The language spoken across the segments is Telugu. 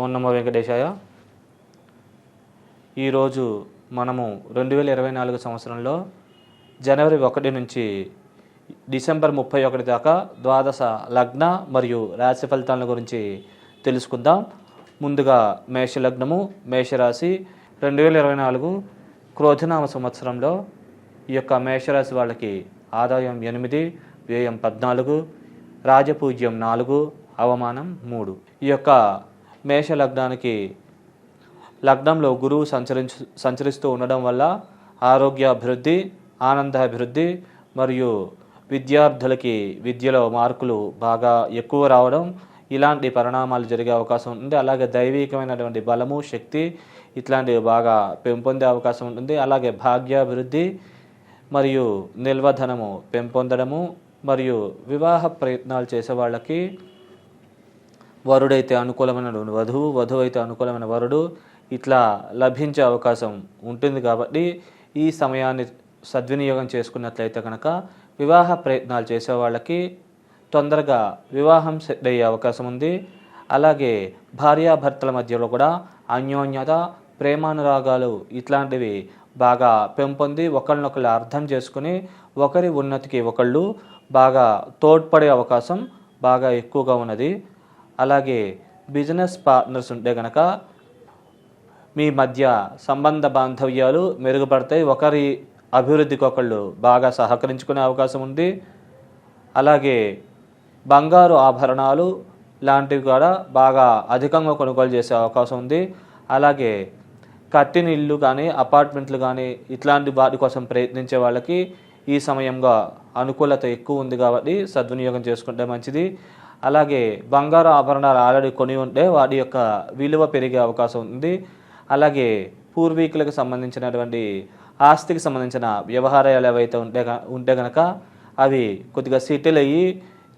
ఓం నమో వెంకటేశాయ. ఈరోజు మనము రెండు వేల ఇరవై నాలుగు సంవత్సరంలో జనవరి ఒకటి నుంచి డిసెంబర్ ముప్పై ఒకటి దాకా ద్వాదశ లగ్న మరియు రాశి ఫలితాల గురించి తెలుసుకుందాం. ముందుగా మేష లగ్నము మేషరాశి రెండు వేల ఇరవై నాలుగు క్రోధనామ సంవత్సరంలో ఈ యొక్క మేషరాశి వాళ్ళకి ఆదాయం ఎనిమిది వ్యయం పద్నాలుగు రాజపూజ్యం నాలుగు అవమానం మూడు. ఈ యొక్క మేష లగ్నానికి లగ్నంలో గురువు సంచరించు సంచరిస్తూ ఉండడం వల్ల ఆరోగ్య అభివృద్ధి ఆనంద అభివృద్ధి మరియు విద్యార్థులకి విద్యలో మార్కులు బాగా ఎక్కువ రావడం ఇలాంటి పరిణామాలు జరిగే అవకాశం ఉంటుంది. అలాగే దైవికమైనటువంటి బలము శక్తి ఇట్లాంటివి బాగా పెంపొందే అవకాశం ఉంటుంది. అలాగే భాగ్యాభివృద్ధి మరియు నిల్వధనము పెంపొందడము మరియు వివాహ ప్రయత్నాలు చేసే వాళ్ళకి వరుడైతే అనుకూలమైన వధువు వధువు అయితే అనుకూలమైన వరుడు ఇట్లా లభించే అవకాశం ఉంటుంది కాబట్టి ఈ సమయాన్ని సద్వినియోగం చేసుకున్నట్లయితే కనుక వివాహ ప్రయత్నాలు చేసే వాళ్ళకి తొందరగా వివాహం సెట్ అయ్యే అవకాశం ఉంది. అలాగే భార్యాభర్తల మధ్యలో కూడా అన్యోన్యత ప్రేమానురాగాలు ఇట్లాంటివి బాగా పెంపొంది ఒకరినొకరు అర్థం చేసుకుని ఒకరి ఉన్నతికి ఒకళ్ళు బాగా తోడ్పడే అవకాశం బాగా ఎక్కువగా ఉన్నది. అలాగే బిజినెస్ పార్ట్నర్స్ ఉంటే కనుక మీ మధ్య సంబంధ బాంధవ్యాలు మెరుగుపడతాయి. ఒకరి అభివృద్ధికి ఒకళ్ళు బాగా సహకరించుకునే అవకాశం ఉంది. అలాగే బంగారు ఆభరణాలు లాంటివి కూడా బాగా అధికంగా కొనుగోలు చేసే అవకాశం ఉంది. అలాగే కట్టిన ఇల్లు కానీ అపార్ట్మెంట్లు కానీ ఇట్లాంటి వాటి కోసం ప్రయత్నించే వాళ్ళకి ఈ సమయంగా అనుకూలత ఎక్కువ ఉంది కాబట్టి సద్వినియోగం చేసుకుంటే మంచిది. అలాగే బంగారు ఆభరణాలు ఆల్రెడీ కొని ఉంటే వాటి యొక్క విలువ పెరిగే అవకాశం ఉంది. అలాగే పూర్వీకులకు సంబంధించినటువంటి ఆస్తికి సంబంధించిన వ్యవహారాలు ఏవైతే ఉంటే ఉంటే కనుక అవి కొద్దిగా సెటిల్ అయ్యి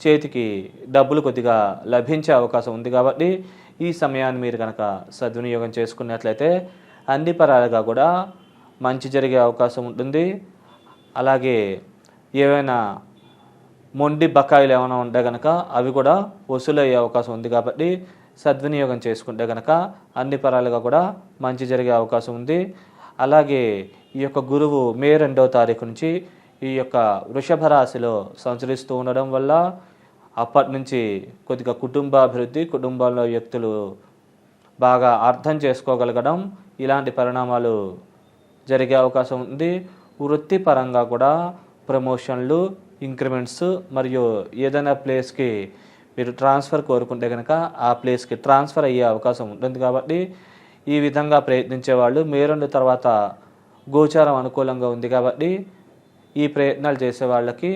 చేతికి డబ్బులు కొద్దిగా లభించే అవకాశం ఉంది కాబట్టి ఈ సమయాన్ని మీరు కనుక సద్వినియోగం చేసుకున్నట్లయితే అన్ని పరాలుగా కూడా మంచి జరిగే అవకాశం ఉంటుంది. అలాగే ఏవైనా మొండి బకాయిలు ఏమైనా ఉంటే కనుక అవి కూడా వసూలయ్యే అవకాశం ఉంది కాబట్టి సద్వినియోగం చేసుకుంటే కనుక అన్ని పరాలుగా కూడా మంచి జరిగే అవకాశం ఉంది. అలాగే ఈ యొక్క గురువు మే రెండవ తారీఖు నుంచి ఈ యొక్క వృషభ రాశిలో సంచరిస్తూ ఉండడం వల్ల అప్పటి నుంచి కొద్దిగా కుటుంబాభివృద్ధి కుటుంబంలో వ్యక్తులు బాగా అర్థం చేసుకోగలగడం ఇలాంటి పరిణామాలు జరిగే అవకాశం ఉంది. వృత్తిపరంగా కూడా ప్రమోషన్లు ఇంక్రిమెంట్స్ మరియు ఏదైనా ప్లేస్కి మీరు ట్రాన్స్ఫర్ కోరుకుంటే కనుక ఆ ప్లేస్కి ట్రాన్స్ఫర్ అయ్యే అవకాశం ఉంటుంది కాబట్టి ఈ విధంగా ప్రయత్నించే వాళ్ళు మే రెండు తర్వాత గోచారం అనుకూలంగా ఉంది కాబట్టి ఈ ప్రయత్నాలు చేసే వాళ్ళకి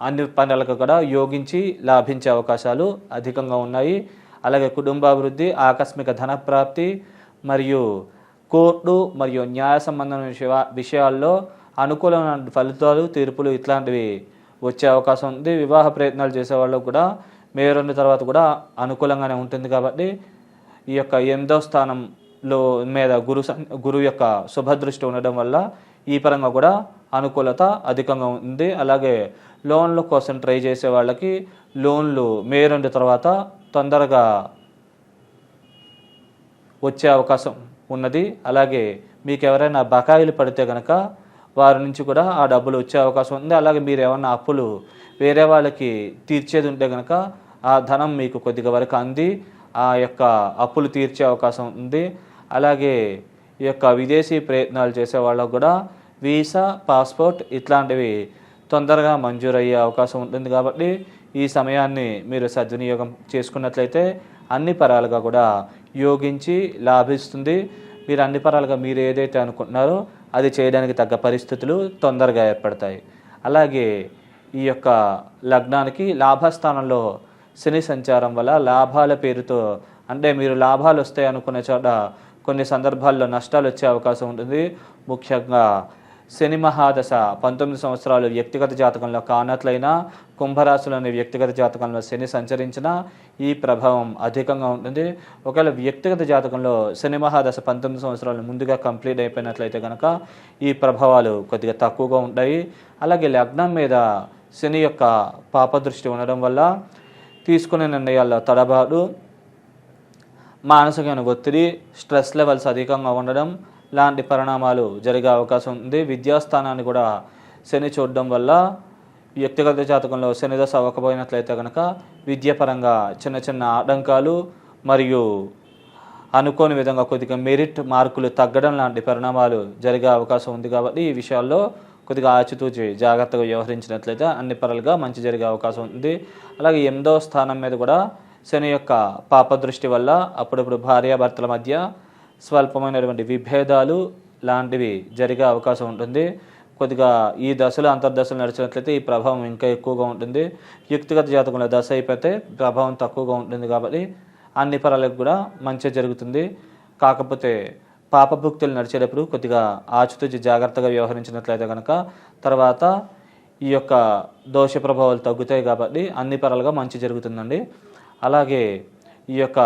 అన్ని పనులకు కూడా యోగించి లాభించే అవకాశాలు అధికంగా ఉన్నాయి. అలాగే కుటుంబాభివృద్ధి ఆకస్మిక ధన ప్రాప్తి మరియు కోర్టు మరియు న్యాయ సంబంధమైన విషయ విషయాల్లో అనుకూలమైన ఫలితాలు తీర్పులు ఇట్లాంటివి వచ్చే అవకాశం ఉంది. వివాహ ప్రయత్నాలు చేసే వాళ్ళకు కూడా మే రెండు తర్వాత కూడా అనుకూలంగానే ఉంటుంది కాబట్టి ఈ యొక్క ఎనిమిదవ స్థానంలో మీద గురు సం- గురువు యొక్క శుభదృష్టి ఉండడం వల్ల ఈ పరంగా కూడా అనుకూలత అధికంగా ఉంది. అలాగే లోన్ల కోసం ట్రై చేసే వాళ్ళకి లోన్లు మే రెండు తర్వాత తొందరగా వచ్చే అవకాశం ఉన్నది. అలాగే మీకు ఎవరైనా బకాయిలు పడితే కనుక వారి నుంచి కూడా ఆ డబ్బులు వచ్చే అవకాశం ఉంది. అలాగే మీరు ఏమన్నా అప్పులు వేరే వాళ్ళకి తీర్చేది ఉంటే కనుక ఆ ధనం మీకు కొద్దిగా వరకు అంది. ఆ యొక్క అప్పులు తీర్చే అవకాశం ఉంది. అలాగే ఈ యొక్క విదేశీ ప్రయత్నాలు చేసే వాళ్ళకు కూడా వీసా పాస్పోర్ట్ ఇట్లాంటివి తొందరగా మంజూరు అయ్యే అవకాశం ఉంటుంది కాబట్టి ఈ సమయాన్ని మీరు సద్వినియోగం చేసుకున్నట్లయితే అన్ని పరాలుగా కూడా యోగించి లాభిస్తుంది. మీరు అన్ని పరాలుగా మీరు ఏదైతే అనుకుంటున్నారో అది చేయడానికి తగ్గ పరిస్థితులు తొందరగా ఏర్పడతాయి. అలాగే ఈ యొక్క లగ్నానికి లాభస్థానంలో శని సంచారం వల్ల లాభాల పేరుతో అంటే మీరు లాభాలు వస్తాయి అనుకునే చోట కొన్ని సందర్భాల్లో నష్టాలు వచ్చే అవకాశం ఉంటుంది. ముఖ్యంగా శని మహాదశ. పంతొమ్మిది సంవత్సరాలు వ్యక్తిగత జాతకంలో కానట్లయినా కుంభరాశులనే వ్యక్తిగత జాతకంలో శని సంచరించిన ఈ ప్రభావం అధికంగా ఉంటుంది. ఒకవేళ వ్యక్తిగత జాతకంలో శని మహాదశ పంతొమ్మిది సంవత్సరాలు ముందుగా కంప్లీట్ అయిపోయినట్లయితే కనుక ఈ ప్రభావాలు కొద్దిగా తక్కువగా ఉంటాయి. అలాగే లగ్నం మీద శని యొక్క పాపదృష్టి ఉండడం వల్ల తీసుకునే నిర్ణయాల్లో తడబాటు మానసికమైన ఒత్తిడి స్ట్రెస్ లెవెల్స్ అధికంగా ఉండడం లాంటి పరిణామాలు జరిగే అవకాశం ఉంది. విద్యాస్థానాన్ని కూడా శని చూడడం వల్ల వ్యక్తిగత జాతకంలో శనిదశ అవ్వకపోయినట్లయితే కనుక విద్యాపరంగా చిన్న చిన్న ఆటంకాలు మరియు అనుకోని విధంగా కొద్దిగా మెరిట్ మార్కులు తగ్గడం లాంటి పరిణామాలు జరిగే అవకాశం ఉంది కాబట్టి ఈ విషయాల్లో కొద్దిగా ఆచితూచి జాగ్రత్తగా వ్యవహరించినట్లయితే అన్ని పరలుగా మంచి జరిగే అవకాశం ఉంది. అలాగే ఎనిమిదో స్థానం మీద కూడా శని యొక్క పాప దృష్టి వల్ల అప్పుడప్పుడు భార్యాభర్తల మధ్య స్వల్పమైనటువంటి విభేదాలు లాంటివి జరిగే అవకాశం ఉంటుంది. కొద్దిగా ఈ దశలు అంతర్దశలు నడిచినట్లయితే ఈ ప్రభావం ఇంకా ఎక్కువగా ఉంటుంది. వ్యక్తిగత జాతకంలో దశ అయిపోతే ప్రభావం తక్కువగా ఉంటుంది కాబట్టి అన్ని పరాలకు కూడా మంచి జరుగుతుంది. కాకపోతే పాపభుక్తులు నడిచేటప్పుడు కొద్దిగా ఆచితూచి జాగ్రత్తగా వ్యవహరించినట్లయితే కనుక తర్వాత ఈ యొక్క దోష ప్రభావాలు తగ్గుతాయి కాబట్టి అన్ని పరాలుగా మంచి జరుగుతుందండి. అలాగే ఈ యొక్క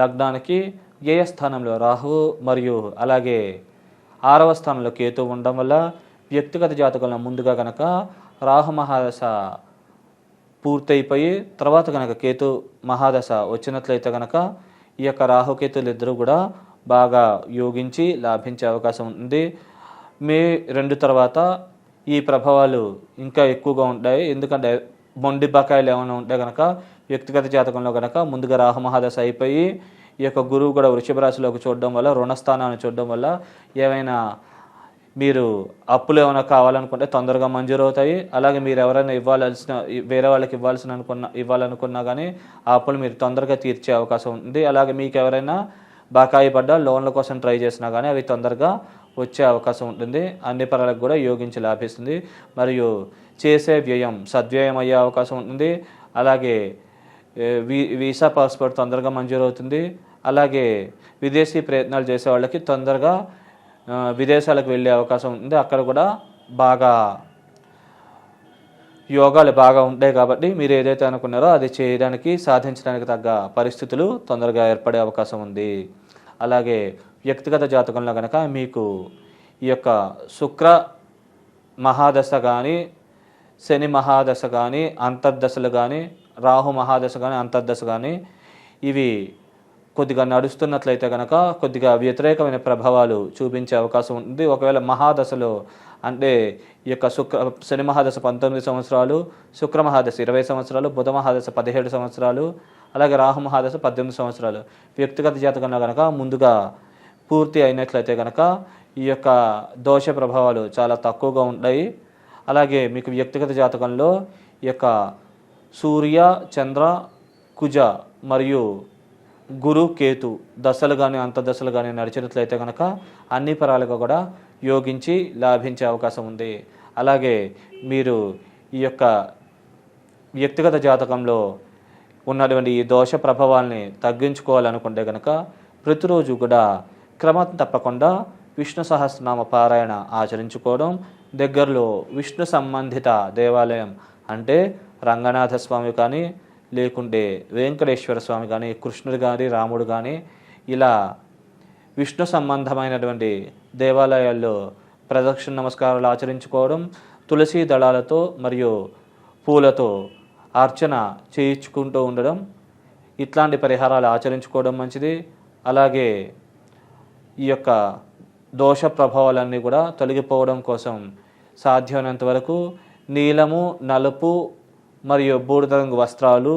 లగ్నానికి వ్యయ స్థానంలో రాహువు మరియు అలాగే ఆరవ స్థానంలో కేతు ఉండడం వల్ల వ్యక్తిగత జాతకంలో ముందుగా కనుక రాహు మహాదశ పూర్తయిపోయి తర్వాత కనుక కేతు మహాదశ వచ్చినట్లయితే కనుక ఈ యొక్క రాహుకేతులు ఇద్దరు కూడా బాగా యోగించి లాభించే అవకాశం ఉంది. మే రెండు తర్వాత ఈ ప్రభావాలు ఇంకా ఎక్కువగా ఉంటాయి. ఎందుకంటే మొండి బకాయిలు ఏమైనా ఉంటే కనుక వ్యక్తిగత జాతకంలో కనుక ముందుగా రాహు మహాదశ అయిపోయి ఈ యొక్క గురువు కూడా వృషభ రాశిలోకి చూడడం వల్ల రుణస్థానాన్ని చూడడం వల్ల ఏమైనా మీరు అప్పులు ఏమైనా కావాలనుకుంటే తొందరగా మంజూరు అవుతాయి. అలాగే మీరు ఎవరైనా ఇవ్వాల్సిన వేరే వాళ్ళకి ఇవ్వాల్సిన అనుకున్న ఇవ్వాలనుకున్నా కానీ ఆ అప్పులు మీరు తొందరగా తీర్చే అవకాశం ఉంది. అలాగే మీకు ఎవరైనా బకాయి పడ్డ లోన్ల కోసం ట్రై చేసినా కానీ అవి తొందరగా వచ్చే అవకాశం ఉంటుంది. అన్ని పనులకు కూడా యోగించి లాభిస్తుంది. మరియు చేసే వ్యయం సద్వ్యయం అయ్యే అవకాశం ఉంటుంది. అలాగే వీ వీసా పాస్పోర్ట్ తొందరగా మంజూరు అవుతుంది. అలాగే విదేశీ ప్రయత్నాలు చేసే వాళ్ళకి తొందరగా విదేశాలకు వెళ్ళే అవకాశం ఉంది. అక్కడ కూడా బాగా యోగాలు బాగా ఉంటాయి కాబట్టి మీరు ఏదైతే అనుకున్నారో అది చేయడానికి సాధించడానికి తగ్గ పరిస్థితులు తొందరగా ఏర్పడే అవకాశం ఉంది. అలాగే వ్యక్తిగత జాతకంలో కనుక మీకు ఈ యొక్క శుక్ర మహాదశ కానీ శని మహాదశ కానీ అంతర్దశలు కానీ రాహు మహాదశ కానీ అంతర్దశ కానీ ఇవి కొద్దిగా నడుస్తున్నట్లయితే కనుక కొద్దిగా వ్యతిరేకమైన ప్రభావాలు చూపించే అవకాశం ఉంటుంది. ఒకవేళ మహాదశలో అంటే ఈ యొక్క శుక్ర శని మహాదశ పంతొమ్మిది సంవత్సరాలు శుక్ర మహాదశ ఇరవై సంవత్సరాలు బుధ మహాదశ పదిహేడు సంవత్సరాలు అలాగే రాహు మహాదశ పద్దెనిమిది సంవత్సరాలు. వ్యక్తిగత జాతకంలో కనుక ముందుగా పూర్తి అయినట్లయితే కనుక ఈ యొక్క దోష ప్రభావాలు చాలా తక్కువగా ఉంటాయి. అలాగే మీకు వ్యక్తిగత జాతకంలో ఈ యొక్క సూర్య చంద్ర కుజ మరియు గురు కేతు దశలు కానీ అంతర్దశలు కానీ నడిచినట్లయితే కనుక అన్ని పరాలుగా కూడా యోగించి లాభించే అవకాశం ఉంది. అలాగే మీరు ఈ యొక్క వ్యక్తిగత జాతకంలో ఉన్నటువంటి ఈ దోష ప్రభావాల్ని తగ్గించుకోవాలనుకుంటే కనుక ప్రతిరోజు కూడా క్రమం తప్పకుండా విష్ణు సహస్రనామ పారాయణ ఆచరించుకోవడం దగ్గరలో విష్ణు సంబంధిత దేవాలయం అంటే రంగనాథ స్వామి కానీ లేకుంటే వెంకటేశ్వర స్వామి కానీ కృష్ణుడు కానీ రాముడు కానీ ఇలా విష్ణు సంబంధమైనటువంటి దేవాలయాల్లో ప్రదక్షిణ నమస్కారాలు ఆచరించుకోవడం తులసి దళాలతో మరియు పూలతో అర్చన చేయించుకుంటూ ఉండడం ఇట్లాంటి పరిహారాలు ఆచరించుకోవడం మంచిది. అలాగే ఈ యొక్క దోష ప్రభావాలన్నీ కూడా తొలగిపోవడం కోసం సాధ్యమైనంత వరకు నీలము నలుపు మరియు బూడిద రంగు వస్త్రాలు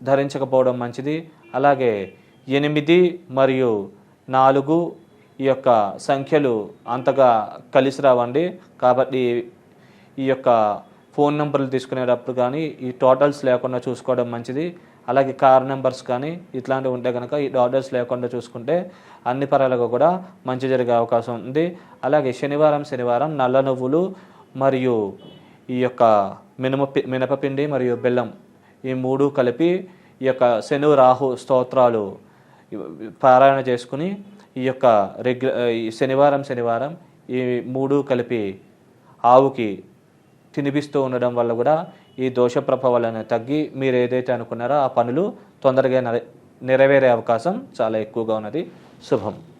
ధరించకపోవడం మంచిది. అలాగే ఎనిమిది మరియు నాలుగు ఈ యొక్క సంఖ్యలు అంతగా కలిసి రావండి. కాబట్టి ఈ యొక్క ఫోన్ నెంబర్లు తీసుకునేటప్పుడు కానీ ఈ టోటల్స్ లేకుండా చూసుకోవడం మంచిది. అలాగే కార్ నెంబర్స్ కానీ ఇట్లాంటివి ఉంటే కనుక ఈ టోటల్స్ లేకుండా చూసుకుంటే అన్ని పరాలుగా కూడా మంచి జరిగే అవకాశం ఉంది. అలాగే శనివారం శనివారం నల్ల నువ్వులు మరియు ఈ యొక్క మినప మినపపిండి మరియు బెల్లం ఈ మూడు కలిపి ఈ యొక్క శను రాహు స్తోత్రాలు పారాయణ చేసుకుని ఈ యొక్క రెగ్యు ఈ శనివారం శనివారం ఈ మూడు కలిపి ఆవుకి తినిపిస్తూ ఉండడం వల్ల కూడా ఈ దోష ప్రభావాలను తగ్గి మీరు ఏదైతే అనుకున్నారో ఆ పనులు తొందరగా నెరవేరే అవకాశం చాలా ఎక్కువగా ఉన్నది. శుభం.